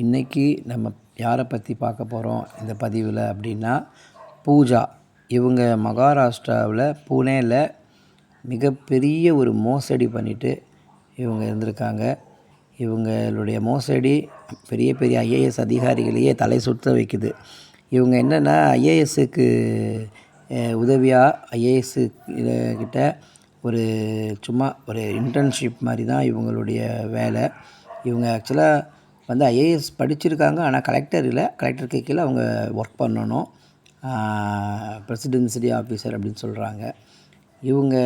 இன்றைக்கி நம்ம யாரை பற்றி பார்க்க போகிறோம் இந்த பதிவில் அப்படின்னா பூஜா. இவங்க மகாராஷ்டிராவில் புனேயில் மிகப்பெரிய ஒரு மோசடி பண்ணிவிட்டு இவங்க இருந்திருக்காங்க. இவங்களுடைய மோசடி பெரிய பெரிய ஐஏஎஸ் அதிகாரிகளையே தலை சுற்ற வைக்குது. இவங்க என்னென்னா ஐஏஎஸ்ஸுக்கு உதவியாக ஐஏஎஸ்ஸு கிட்ட ஒரு சும்மா ஒரு இன்டர்ன்ஷிப் மாதிரி தான் இவங்களுடைய வேலை. இவங்க ஆக்சுவலாக வந்து ஐஏஎஸ் படிச்சிருக்காங்க ஆனால் கலெக்டர் இல்லை. கலெக்டருக்கு கீழே அவங்க ஒர்க் பண்ணணும். பிரசிடென்சிட்டி ஆஃபீஸர் அப்படின்னு சொல்கிறாங்க இவங்க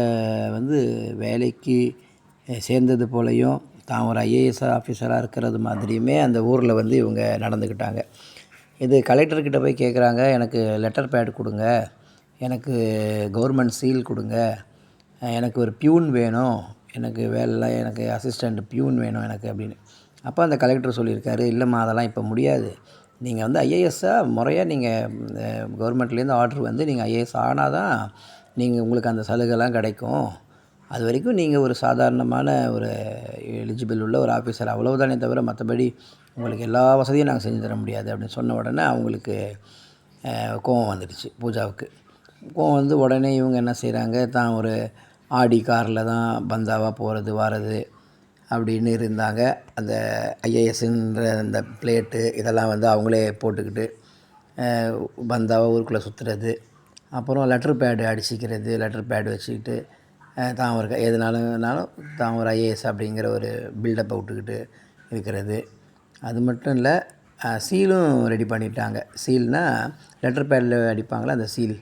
வந்து வேலைக்கு சேர்ந்தது போலையும் தான் ஒரு ஐஏஎஸ் ஆஃபீஸராக இருக்கிறது மாதிரியுமே அந்த ஊரில் வந்து இவங்க நடந்துக்கிட்டாங்க இது கலெக்டர்கிட்ட போய் கேட்குறாங்க எனக்கு லெட்டர் பேட் கொடுங்க எனக்கு கவர்மெண்ட் சீல் கொடுங்க எனக்கு ஒரு பியூன் வேணும் எனக்கு வேலைலாம் எனக்கு அசிஸ்டண்ட் பியூன் வேணும் எனக்கு அப்படின்னு. அப்போ அந்த கலெக்டர் சொல்லியிருக்காரு இல்லைம்மா அதெல்லாம் இப்போ முடியாது. நீங்கள் வந்து ஐஏஎஸ்ஸாக முறையாக நீங்கள் கவர்மெண்ட்லேருந்து ஆர்டர் வந்து நீங்கள் ஐஏஎஸ் ஆனால் தான் நீங்கள் உங்களுக்கு அந்த சலுகைலாம் கிடைக்கும். அது வரைக்கும் நீங்கள் ஒரு சாதாரணமான ஒரு எலிஜிபிள் உள்ள ஒரு ஆஃபீஸர் அவ்வளோதானே தவிர மற்றபடி உங்களுக்கு எல்லா வசதியும் நாங்கள் செஞ்சு தர முடியாது அப்படின்னு சொன்ன உடனே அவங்களுக்கு கோவம் வந்துடுச்சு பூஜாவுக்கு. கோவம் வந்து உடனே இவங்க என்ன செய்கிறாங்க தான் ஒரு ஆடி காரில் தான் பந்தாவாக போகிறது வர்றது அப்படின்னு இருந்தாங்க. அந்த ஐஏஎஸ்ன்ற அந்த பிளேட்டு இதெல்லாம் வந்து அவங்களே போட்டுக்கிட்டு பந்தாவாக ஊருக்குள்ளே சுற்றுறது அப்புறம் லெட்ரு பேடு அடிச்சிக்கிறது லெட்ரு பேடு வச்சுக்கிட்டு தான் ஒரு எதுனாலும்னாலும் தான் ஒரு ஐஏஎஸ் அப்படிங்கிற ஒரு பில்டப்பை விட்டுக்கிட்டு இருக்கிறது. அது மட்டும் இல்லை சீலும் ரெடி பண்ணிட்டாங்க. சீல்னால் லெட்டர் பேடில் அடிப்பாங்களே? அந்த சீல்.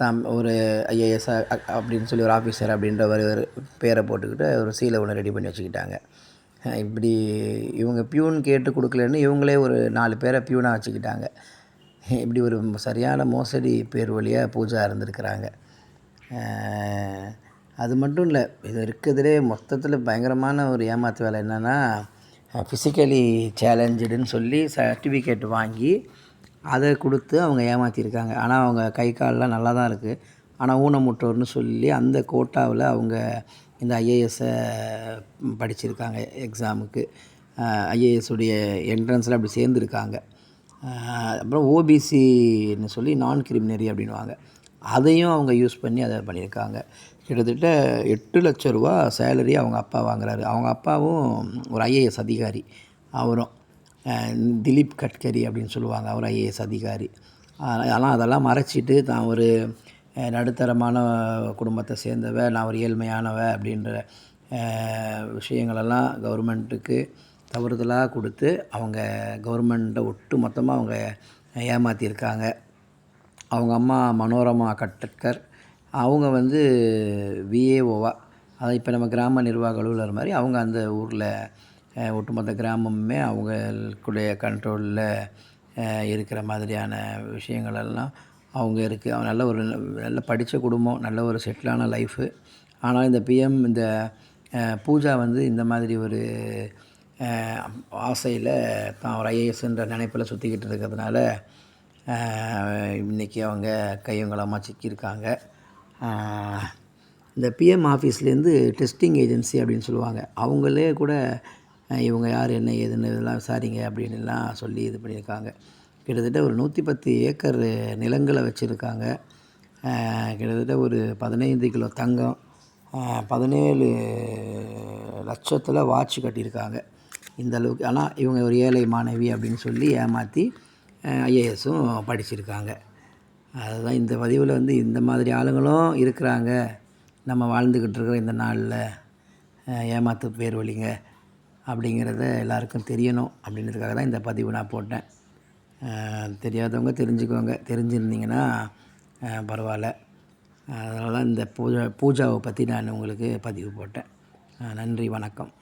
தாம் ஒரு ஐஏஎஸ் அப்படின்னு சொல்லி ஒரு ஆஃபீஸர் அப்படின்ற ஒரு ஒரு பேரை போட்டுக்கிட்டு ஒரு சீலை ஒன்று ரெடி பண்ணி வச்சுக்கிட்டாங்க. இப்படி இவங்க பியூன் கேட்டு கொடுக்கலன்னு இவங்களே ஒரு நாலு பேரை பியூனாக வச்சுக்கிட்டாங்க. இப்படி ஒரு சரியான மோசடி பேர் வழியாக பூஜா இருந்திருக்கிறாங்க. அது மட்டும் இல்லை இது இருக்கிறதுலே மொத்தத்தில் பயங்கரமான ஒரு ஏமாத்து வேலை என்னென்னா ஃபிசிக்கலி சேலஞ்சுடுன்னு சொல்லி சர்டிஃபிகேட் வாங்கி அதை கொடுத்து அவங்க ஏமாற்றிருக்காங்க ஆனால் அவங்க கை கால்லாம் நல்லா தான் இருக்குது ஆனால் ஊனமுற்றோர்னு சொல்லி அந்த கோட்டாவில் அவங்க இந்த ஐஏஎஸ்ஸை படிச்சிருக்காங்க எக்ஸாமுக்கு. ஐஏஎஸ்ஸுடைய என்ட்ரன்ஸில் அப்படி சேர்ந்துருக்காங்க. அப்புறம் ஓபிசின்னு சொல்லி நான் கிரிமினரி அப்படின்வாங்க அதையும் அவங்க யூஸ் பண்ணி அதை பண்ணியிருக்காங்க. கிட்டத்தட்ட எட்டு லட்ச ரூபா சேலரி அவங்க அப்பா வாங்குறாரு. அவங்க அப்பாவும் ஒரு ஐஏஎஸ் அதிகாரி. அவரும். திலீப் கட்கரி அப்படின்னு சொல்லுவாங்க. அவர் ஐஏஎஸ் அதிகாரி. ஆனால் அதெல்லாம் மறைச்சிட்டு தான் ஒரு நடுத்தரமான குடும்பத்தை சேர்ந்தவ நான் ஒரு ஏழ்மையானவ அப்படின்ற விஷயங்களெல்லாம் கவர்மெண்ட்டுக்கு தவறுதலாக கொடுத்து அவங்க கவர்மெண்ட்டை ஒட்டு மொத்தமாக அவங்க ஏமாற்றியிருக்காங்க அவங்க அம்மா மனோரமா கட்டட்கர் அவங்க வந்து விஏஓவா அதை இப்போ நம்ம கிராம நிர்வாக அலுவலர் மாதிரி அவங்க அந்த ஊரில் ஒட்டுமொத்த கிராமமுமே அவங்களுடைய கண்ட்ரோலில் இருக்கிற மாதிரியான விஷயங்களெல்லாம் அவங்க இருக்குது நல்ல ஒரு நல்ல படித்த குடும்பம் நல்ல ஒரு செட்டிலான லைஃபு ஆனால் இந்த பிஎம் இந்த பூஜா வந்து இந்த மாதிரி ஒரு ஆசையில் தான் ஒரு ஐஏஎஸ்ன்ற நினைப்பில் சுற்றிக்கிட்டு இருக்கிறதுனால இன்றைக்கி அவங்க கையங்களமாக சிக்கியிருக்காங்க. இந்த பிஎம் ஆஃபீஸ்லேருந்து டெஸ்டிங் ஏஜென்சி அப்படின்னு சொல்லுவாங்க. அவங்களே கூட இவங்க யார் என்ன ஏதுன்னு இதெல்லாம் விசாரிங்க அப்படின்னுலாம் சொல்லி இது பண்ணியிருக்காங்க. கிட்டத்தட்ட ஒரு நூற்றி பத்து ஏக்கர் நிலங்களை வச்சுருக்காங்க. கிட்டத்தட்ட ஒரு பதினைந்து கிலோ தங்கம் பதினேழு லட்சத்தில் வாட்ச் கட்டியிருக்காங்க. இந்த அளவுக்கு ஆனால் இவங்க ஒரு ஏழை மாணவி அப்படின்னு சொல்லி ஏமாற்றி ஐஏஎஸும் படிச்சிருக்காங்க. அதுதான் இந்த பதிவில் வந்து இந்த மாதிரி ஆளுங்களும் இருக்கிறாங்க. நம்ம வாழ்ந்துக்கிட்டு இருக்கிற இந்த நாளில் ஏமாத்து பேர் வழிங்க. அப்படிங்கிறத எல்லாருக்கும் தெரியணும் அப்படின்றதுக்காக தான் இந்த பதிவு நான் போட்டேன். தெரியாதவங்க தெரிஞ்சுக்கோங்க. தெரிஞ்சிருந்தீங்கன்னா பரவாயில்ல. அதனால தான் இந்த பூஜா பூஜாவை பற்றி நான் உங்களுக்கு பதிவு போட்டேன். நன்றி வணக்கம்.